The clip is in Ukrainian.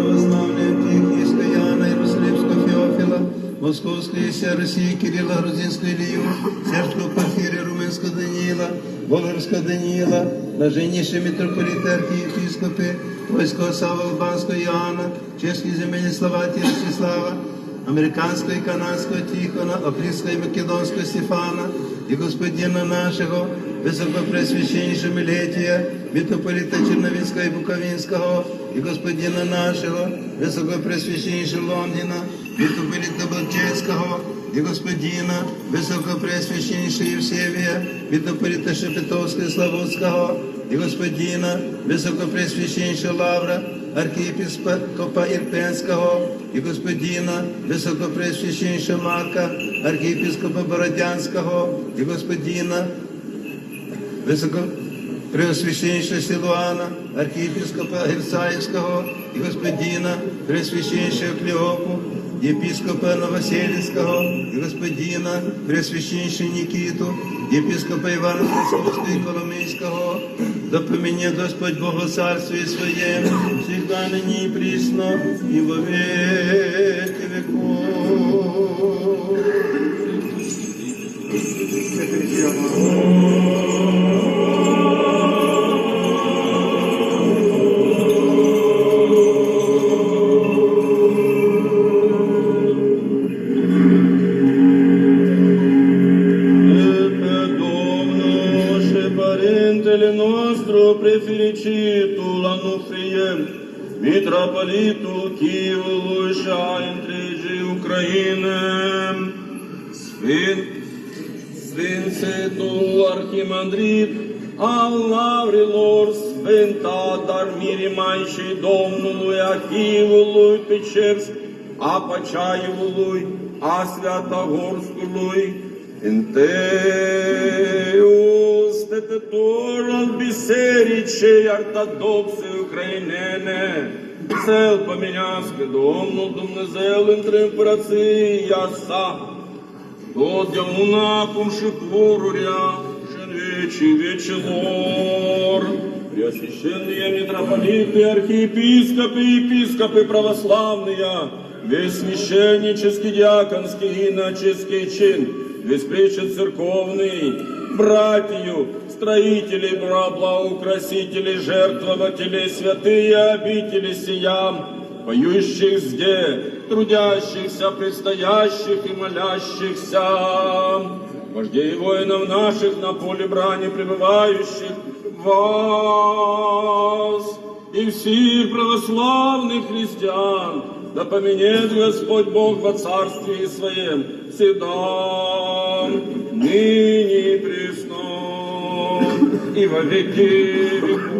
православная Антиохийская Иоанна, Иерусалимского Феофила, Московская Ися России Кирилла, Грузинскую Илью, Сербского Порфирия, Румынского Даниила, Болгарского Даниила, блаженнейшие митрополиты, архиепископы, Польского Сава, Албанского Иоанна, Чешский земельный Словатия, Ростислава, Американского и Канадского Тихона, Апрельского и Македонского Стефана, и Господина нашего, Високопресвященнейшего Милетия, митрополита Черновинского и Буковинского, и Господина нашего, Високопресвященнейшего Лондина, митрополита Болчецкого, и Господина, Високопресвященнейшего Евсевия, митрополита Шепетовского и Славутского, и Господина, Високопресвященнейшего Лавра, архиепископа Ирпенского, и Господина, Високопресвященнейшего Марка, архиепископа Бородянского, и Господина, Високо Преосвященнейшего Силуана, архиепископа Герцаевского и господина Преосвященнейшего Клеопу, епископа Новоселицкого и господина Преосвященнейшего Никиту, епископа Ивана Христовского и Коломийского, да помене Господь Бога Царствие Своем, всегда ныне и присно, и во веки веков. Părintele nostru prefericitul Anufrie, Mitropolitul Chievului și a întregii Ucraine, Sfânt, Sfințitul Arhimandrit al Lavrilor, Sfânta Darmirii Maicii Domnului, a Chievului a Pacaiului, a Sviatogorskului, întâiul Bisericii Ortodoxe Ucrainene, să-L pomenească Domnul Dumnezeu între împărăția sa, totdeauna acum și pururea și în vecii vecilor. Преосвященные митрополиты, архиепископы, епископы православные, весь священнический, диаконский, иноческий чин, весь пречет церковный, братью, строители, благоукрасители, жертвователи, святые обители сиям, поющих зде, трудящихся, предстоящих и молящихся, вождей воинов наших на поле брани пребывающих, вас и всех православных христиан, да поменет Господь Бог во Царстве Своем, всегда, ныне и пресно, и во веки веков.